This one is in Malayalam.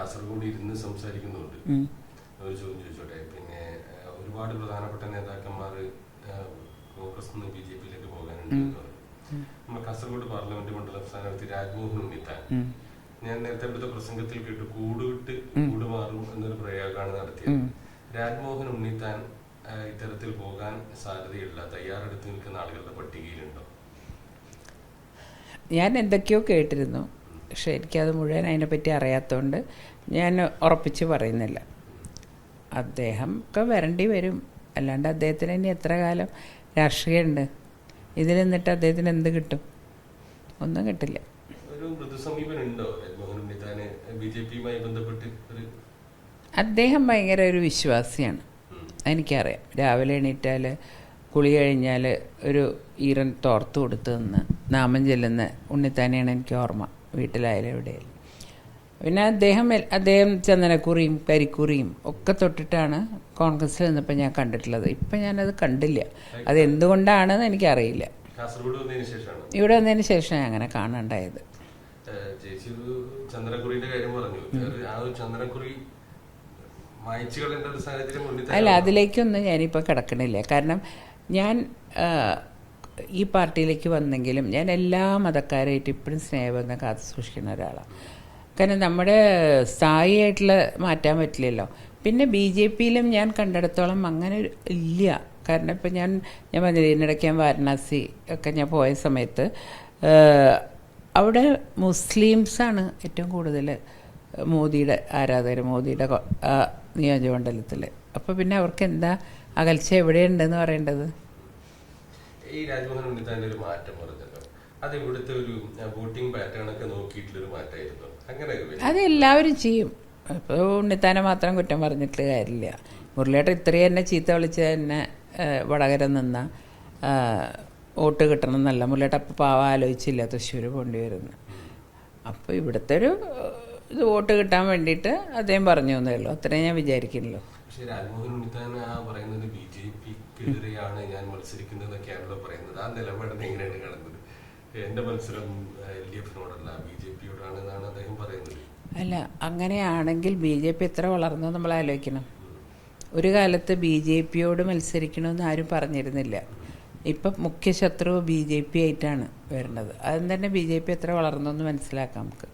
കാസർഗോഡ് ഇരുന്ന് സംസാരിക്കുന്നുണ്ട്. ഒരു ചോദ്യം ചോദിച്ചോട്ടെ? പിന്നെ ഒരുപാട് പ്രധാനപ്പെട്ട നേതാക്കന്മാർ കോൺഗ്രസ് നിന്ന് ബി ജെ പിയിലേക്ക് പോകാനുണ്ട് എന്ന് പറയും. നമ്മുടെ കാസർഗോഡ് പാർലമെന്റ് മണ്ഡലം സ്ഥാനാർത്ഥി രാജ്മോഹൻ ഉണ്ണിത്താൻ. ഞാൻ നേരത്തെ ഇവിടുത്തെ പ്രസംഗത്തിൽ കേട്ടു കൂടുവിട്ട് കൂടുമാറും എന്നൊരു പ്രയോഗമാണ് നടത്തിയത്. രാജ്മോഹൻ ഉണ്ണിത്താൻ ഇത്തരത്തിൽ പോകാൻ സാധ്യതയുള്ള തയ്യാറെടുത്ത് നിൽക്കുന്ന ആളുകളുടെ പട്ടികയിലുണ്ടോ? ഞാൻ എന്തൊക്കെയോ കേട്ടിരുന്നു. പക്ഷെ എനിക്കത് മുഴുവൻ അതിനെപ്പറ്റി അറിയാത്തതുകൊണ്ട് ഞാൻ ഉറപ്പിച്ച് പറയുന്നില്ല. അദ്ദേഹം ഒക്കെ വരേണ്ടി വരും. അല്ലാണ്ട് അദ്ദേഹത്തിന് ഇനി എത്ര കാലം രാഷ്ട്രീയമുണ്ട്? ഇതിൽ നിന്നിട്ട് അദ്ദേഹത്തിന് എന്ത് കിട്ടും? ഒന്നും കിട്ടില്ല. അദ്ദേഹം ഭയങ്കര ഒരു വിശ്വാസിയാണ്. എനിക്കറിയാം. രാവിലെ എണീറ്റാൽ കുളി കഴിഞ്ഞാൽ ഒരു ഈറൻ തോർത്ത് കൊടുത്തു നിന്ന് നാമം ചെല്ലുന്ന ഉണ്ണിത്താനെയാണ് എനിക്ക് ഓർമ്മ. വീട്ടിലായാലും എവിടെയായാലും. പിന്നെ അദ്ദേഹം അദ്ദേഹം ചന്ദനക്കുറിയും കരിക്കുറിയും ഒക്കെ തൊട്ടിട്ടാണ് കോൺഗ്രസ്സിൽ നിന്നപ്പോൾ ഞാൻ കണ്ടിട്ടുള്ളത്. ഇപ്പം ഞാനത് കണ്ടില്ല. അത് എന്തുകൊണ്ടാണെന്ന് എനിക്കറിയില്ല ഇവിടെ വന്നതിന് ശേഷം ഞാൻ അങ്ങനെ കാണണ്ടായത്. ചേച്ചി കാര്യം പറഞ്ഞു. ഒരു- ആ ചന്ദ്രക്കുറി അല്ല അതിലേക്കൊന്നും ഞാനിപ്പോൾ കിടക്കണില്ല. കാരണം ഞാൻ ഈ പാർട്ടിയിലേക്ക് വന്നെങ്കിലും ഞാൻ എല്ലാ മതക്കാരായിട്ട് ഇപ്പോഴും സ്നേഹബന്ധം കാത്തു സൂക്ഷിക്കുന്ന ഒരാളാണ് കാരണം നമ്മുടെ സ്ഥായിയായിട്ടുള്ള മാറ്റാൻ പറ്റില്ലല്ലോ. പിന്നെ ബി ജെ പിയിലും ഞാൻ കണ്ടിടത്തോളം അങ്ങനെ ഇല്ല. കാരണം ഇപ്പം ഞാൻ ഞാൻ പറഞ്ഞില്ല ഇതിനിടയ്ക്ക് ഞാൻ വാരണാസി ഒക്കെ ഞാൻ പോയ സമയത്ത് അവിടെ മുസ്ലിംസാണ് ഏറ്റവും കൂടുതൽ മോദിയുടെ ആരാധകർ മോദിയുടെ നിയോജകമണ്ഡലത്തിൽ അപ്പോൾ പിന്നെ അവർക്ക് എന്താ അകൽച്ച എവിടെയുണ്ടെന്ന് പറയേണ്ടത്? ഈ രാജ്മോഹൻ ഉണ്ണിത്താന്റെ ഒരു മാറ്റം പറഞ്ഞല്ലോ അത് ഇവിടുത്തെ ഒരു വോട്ടിംഗ് പാറ്റേൺ ഒക്കെ നോക്കിയിട്ടുള്ള ഒരു മാറ്റമായിരുന്നു. അങ്ങനെ അത് എല്ലാവരും ചെയ്യും. ഇപ്പോൾ ഉണ്ണിത്താനെ മാത്രം കുറ്റം പറഞ്ഞിട്ട് കാര്യമില്ല. മുരളിയേട്ടൻ ഇത്രയും തന്നെ ചീത്ത വിളിച്ച് തന്നെ വടകര നിന്ന വോട്ട് കിട്ടണം എന്നല്ല മുരളിയേട്ടൻ അപ്പം പാവം ആലോചിച്ചില്ല തൃശ്ശൂർ പോണ്ടി വരുന്നു അപ്പോൾ ഇവിടുത്തെ ഒരു ഇത് വോട്ട് കിട്ടാൻ വേണ്ടിയിട്ട് അദ്ദേഹം പറഞ്ഞു എന്നേ ഉള്ളൂ. അത്രയും ഞാൻ വിചാരിക്കുന്നുള്ളൂ. പക്ഷെ രാജ്മോഹൻ ഉണ്ണിത്താൻ ആ പറയുന്നത് ബി ജെ പിക്കെതിരെയാണ് ഞാൻ മത്സരിക്കുന്നതൊക്കെയാണല്ലോ പറയുന്നത്. ആ നിലപാടിനെ എങ്ങനെയാണ് കാണുന്നത്? എന്റെ മത്സരം എൽ ഡി എഫിനോടല്ല ബി ജെ പിയോടാണെന്നാണ് അദ്ദേഹം പറയുന്നത്. അല്ല അങ്ങനെയാണെങ്കിൽ ബി ജെ പി എത്ര വളർന്നു നമ്മൾ ആലോചിക്കണം. ഒരു കാലത്ത് ബി ജെ പിയോട് മത്സരിക്കണമെന്ന് ആരും പറഞ്ഞിരുന്നില്ല. ഇപ്പം മുഖ്യ ശത്രു ബി ജെ പി ആയിട്ടാണ് വരുന്നത്. അതും തന്നെ ബി ജെ പി എത്ര വളർന്നു എന്ന് മനസ്സിലാക്കാം നമുക്ക്.